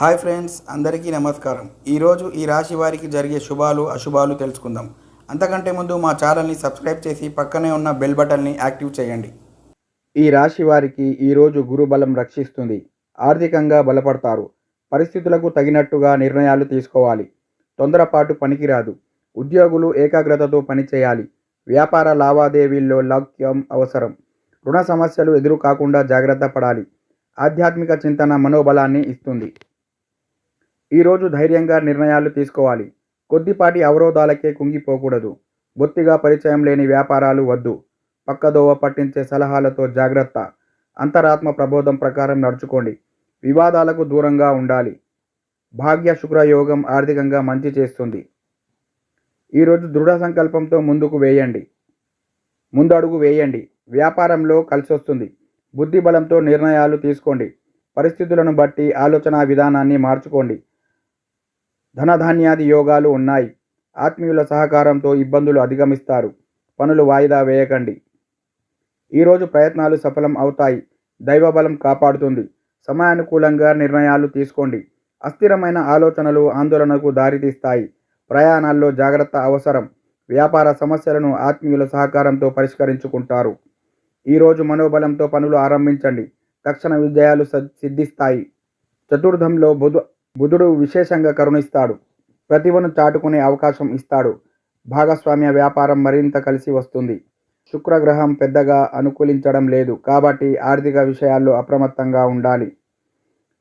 Hi friends అందరికీ నమస్కారం. ఈరోజు ఈ రాశి వారికి జరిగే శుభాలు అశుభాలు తెలుసుకుందాం. అంతకంటే ముందు మా ఛానల్ని సబ్స్క్రైబ్ చేసి పక్కనే ఉన్న బెల్ బటన్ని యాక్టివ్ చేయండి. ఈ రాశి వారికి ఈరోజు గురు బలం రక్షిస్తుంది. ఆర్థికంగా బలపడతారు. పరిస్థితులకు తగినట్టుగా నిర్ణయాలు తీసుకోవాలి. తొందరపాటు పనికిరాదు. ఉద్యోగులు ఏకాగ్రతతో పనిచేయాలి. వ్యాపార లావాదేవీల్లో లౌక్యం అవసరం. రుణ సమస్యలు ఎదురు కాకుండా జాగ్రత్త పడాలి. ఆధ్యాత్మిక చింతన మనోబలాన్ని ఇస్తుంది. ఈరోజు ధైర్యంగా నిర్ణయాలు తీసుకోవాలి. కొద్దిపాటి అవరోధాలకే కుంగిపోకూడదు. బొత్తిగా పరిచయం లేని వ్యాపారాలు వద్దు. పక్కదోవ పట్టించే సలహాలతో జాగ్రత్త. అంతరాత్మ ప్రబోధం ప్రకారం నడుచుకోండి. వివాదాలకు దూరంగా ఉండాలి. భాగ్య శుక్రయోగం ఆర్థికంగా మంచి చేస్తుంది. ఈరోజు దృఢ సంకల్పంతో ముందుకు వేయండి. ముందడుగు వేయండి. వ్యాపారంలో కలిసొస్తుంది. బుద్ధిబలంతో నిర్ణయాలు తీసుకోండి. పరిస్థితులను బట్టి ఆలోచన విధానాన్ని మార్చుకోండి. ధనధాన్యాది యోగాలు ఉన్నాయి. ఆత్మీయుల సహకారంతో ఇబ్బందులు అధిగమిస్తారు. పనులు వాయిదా వేయకండి. ఈరోజు ప్రయత్నాలు సఫలం అవుతాయి. దైవబలం కాపాడుతుంది. సమయానుకూలంగా నిర్ణయాలు తీసుకోండి. అస్థిరమైన ఆలోచనలు ఆందోళనకు దారితీస్తాయి. ప్రయాణాల్లో జాగ్రత్త అవసరం. వ్యాపార సమస్యలను ఆత్మీయుల సహకారంతో పరిష్కరించుకుంటారు. ఈరోజు మనోబలంతో పనులు ఆరంభించండి. తక్షణ విజయాలు సిద్ధిస్తాయి. చతుర్థంలో బుధ బుధుడు విశేషంగా కరుణిస్తాడు. ప్రతిభను చాటుకునే అవకాశం ఇస్తాడు. భాగస్వామ్య వ్యాపారం మరింత కలిసి వస్తుంది. శుక్రగ్రహం పెద్దగా అనుకూలించడం లేదు. కాబట్టి ఆర్థిక విషయాల్లో అప్రమత్తంగా ఉండాలి.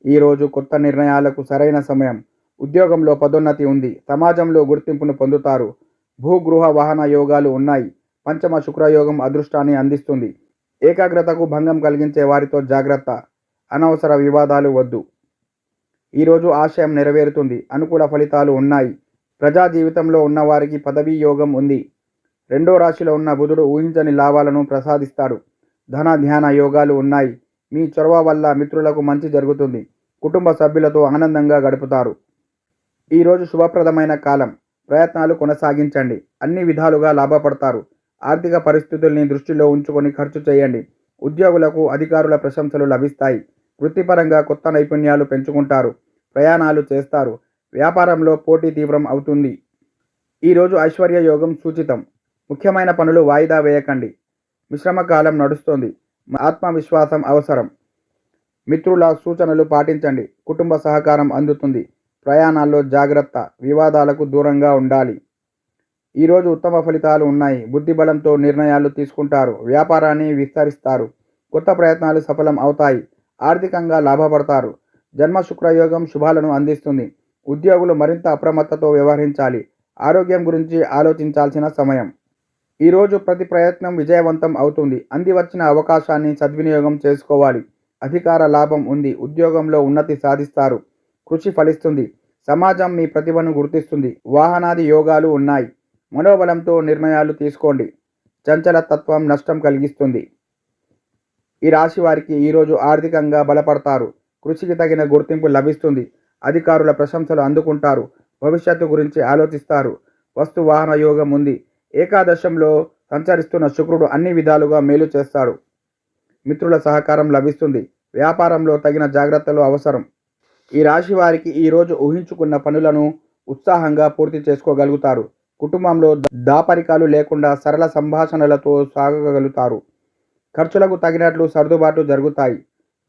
ఈరోజు కొత్త నిర్ణయాలకు సరైన సమయం. ఉద్యోగంలో పదోన్నతి ఉంది. సమాజంలో గుర్తింపును పొందుతారు. భూగృహ వాహన యోగాలు ఉన్నాయి. పంచమ శుక్రయోగం అదృష్టాన్ని అందిస్తుంది. ఏకాగ్రతకు భంగం కలిగించే వారితో జాగ్రత్త. అనవసర వివాదాలు వద్దు. ఈరోజు ఆశయం నెరవేరుతుంది. అనుకూల ఫలితాలు ఉన్నాయి. ప్రజా జీవితంలో ఉన్నవారికి పదవీ యోగం ఉంది. రెండో రాశిలో ఉన్న బుధుడు ఊహించని లాభాలను ప్రసాదిస్తాడు. ధన ధ్యాన యోగాలు ఉన్నాయి. మీ చొరవ వల్ల మిత్రులకు మంచి జరుగుతుంది. కుటుంబ సభ్యులతో ఆనందంగా గడుపుతారు. ఈరోజు శుభప్రదమైన కాలం. ప్రయత్నాలు కొనసాగించండి. అన్ని విధాలుగా లాభపడతారు. ఆర్థిక పరిస్థితుల్ని దృష్టిలో ఉంచుకొని ఖర్చు చేయండి. ఉద్యోగులకు అధికారుల ప్రశంసలు లభిస్తాయి. వృత్తిపరంగా కొత్త నైపుణ్యాలు పెంచుకుంటారు. ప్రయాణాలు చేస్తారు. వ్యాపారంలో పోటీ తీవ్రం అవుతుంది. ఈరోజు ఐశ్వర్య యోగం సూచితం. ముఖ్యమైన పనులు వాయిదా వేయకండి. మిశ్రమ కాలం నడుస్తోంది. ఆత్మవిశ్వాసం అవసరం. మిత్రుల సూచనలు పాటించండి. కుటుంబ సహకారం అందుతుంది. ప్రయాణాల్లో జాగ్రత్త. వివాదాలకు దూరంగా ఉండాలి. ఈరోజు ఉత్తమ ఫలితాలు ఉన్నాయి. బుద్ధిబలంతో నిర్ణయాలు తీసుకుంటారు. వ్యాపారాన్ని విస్తరిస్తారు. కొత్త ప్రయత్నాలు సఫలం అవుతాయి. ఆర్థికంగా లాభపడతారు. జన్మ శుక్రయోగం శుభాలను అందిస్తుంది. ఉద్యోగులు మరింత అప్రమత్తతో వ్యవహరించాలి. ఆరోగ్యం గురించి ఆలోచించాల్సిన సమయం. ఈరోజు ప్రతి ప్రయత్నం విజయవంతం అవుతుంది. అంది వచ్చిన అవకాశాన్ని సద్వినియోగం చేసుకోవాలి. అధికార లాభం ఉంది. ఉద్యోగంలో ఉన్నతి సాధిస్తారు. కృషి ఫలిస్తుంది. సమాజం మీ ప్రతిభను గుర్తిస్తుంది. వాహనాది యోగాలు ఉన్నాయి. మనోబలంతో నిర్ణయాలు తీసుకోండి. చంచల తత్వం నష్టం కలిగిస్తుంది. ఈ రాశి వారికి ఈరోజు ఆర్థికంగా బలపడతారు. కృషికి తగిన గుర్తింపు లభిస్తుంది. అధికారుల ప్రశంసలు అందుకుంటారు. భవిష్యత్తు గురించి ఆలోచిస్తారు. వస్తు వాహన యోగం ఉంది. ఏకాదశంలో సంచరిస్తున్న శుక్రుడు అన్ని విధాలుగా మేలు చేస్తాడు. మిత్రుల సహకారం లభిస్తుంది. వ్యాపారంలో తగిన జాగ్రత్తలు అవసరం. ఈ రాశి వారికి ఈరోజు ఊహించుకున్న పనులను ఉత్సాహంగా పూర్తి చేసుకోగలుగుతారు. కుటుంబంలో దాపరికాలు లేకుండా సరళ సంభాషణలతో సాగగలుగుతారు. ఖర్చులకు తగినట్లు సర్దుబాటు జరుగుతాయి.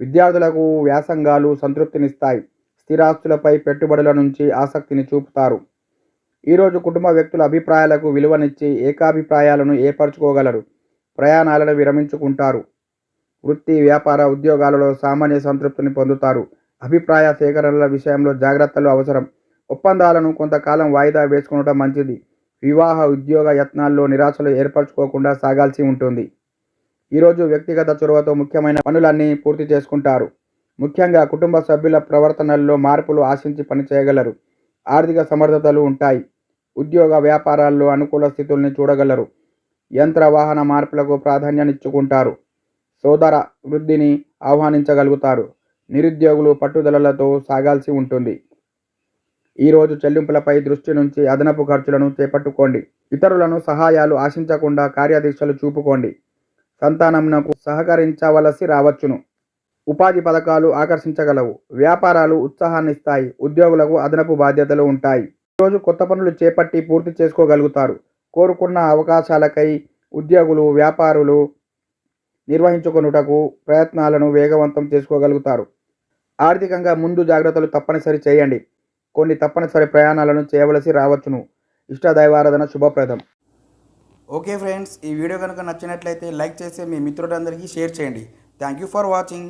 విద్యార్థులకు వ్యాసంగాలు సంతృప్తినిస్తాయి. స్థిరాస్తులపై పెట్టుబడుల నుంచి ఆసక్తిని చూపుతారు. ఈరోజు కుటుంబ వ్యక్తుల అభిప్రాయాలకు విలువనిచ్చి ఏకాభిప్రాయాలను ఏర్పరచుకోగలరు. ప్రయాణాలను విరమించుకుంటారు. వృత్తి వ్యాపార ఉద్యోగాలలో సామాన్య సంతృప్తిని పొందుతారు. అభిప్రాయ సేకరణల విషయంలో జాగ్రత్తలు అవసరం. ఒప్పందాలను కొంతకాలం వాయిదా వేసుకునడం మంచిది. వివాహ ఉద్యోగ యత్నాల్లో నిరాశలు ఏర్పరచుకోకుండా సాగాల్సి ఉంటుంది. ఈరోజు వ్యక్తిగత చొరవతో ముఖ్యమైన పనులన్నీ పూర్తి చేసుకుంటారు. ముఖ్యంగా కుటుంబ సభ్యుల ప్రవర్తనల్లో మార్పులు ఆశించి పనిచేయగలరు. ఆర్థిక సమర్థతలు ఉంటాయి. ఉద్యోగ వ్యాపారాల్లో అనుకూల స్థితుల్ని చూడగలరు. యంత్ర వాహన మార్పులకు ప్రాధాన్యనిచ్చుకుంటారు. సోదర వృద్ధిని ఆహ్వానించగలుగుతారు. నిరుద్యోగులు పట్టుదలలతో సాగాల్సి ఉంటుంది. ఈరోజు చెల్లింపులపై దృష్టి నుంచి అదనపు ఖర్చులను చేపట్టుకోండి. ఇతరులను సహాయాలు ఆశించకుండా కార్యదీక్షలు చూపుకోండి. సంతానమునకు సహకరించవలసి రావచ్చును. ఉపాధి పథకాలు ఆకర్షించగలవు. వ్యాపారాలు ఉత్సాహాన్నిస్తాయి. ఉద్యోగులకు అదనపు బాధ్యతలు ఉంటాయి. ఈరోజు కొత్త పనులు చేపట్టి పూర్తి చేసుకోగలుగుతారు. కోరుకున్న అవకాశాలకై ఉద్యోగులు వ్యాపారులు నిర్వహించుకొనుటకు ప్రయత్నాలను వేగవంతం చేసుకోగలుగుతారు. ఆర్థికంగా ముందు జాగ్రత్తలు తప్పనిసరి చేయండి. కొన్ని తప్పనిసరి ప్రయాణాలను చేయవలసి రావచ్చును. ఇష్టదైవారాధన శుభప్రదం. ఓకే ఫ్రెండ్స్ ఈ వీడియో కనుక నచ్చినట్లయితే లైక్ చేసి మీ మిత్రులందరికీ షేర్ చేయండి. Thank you for watching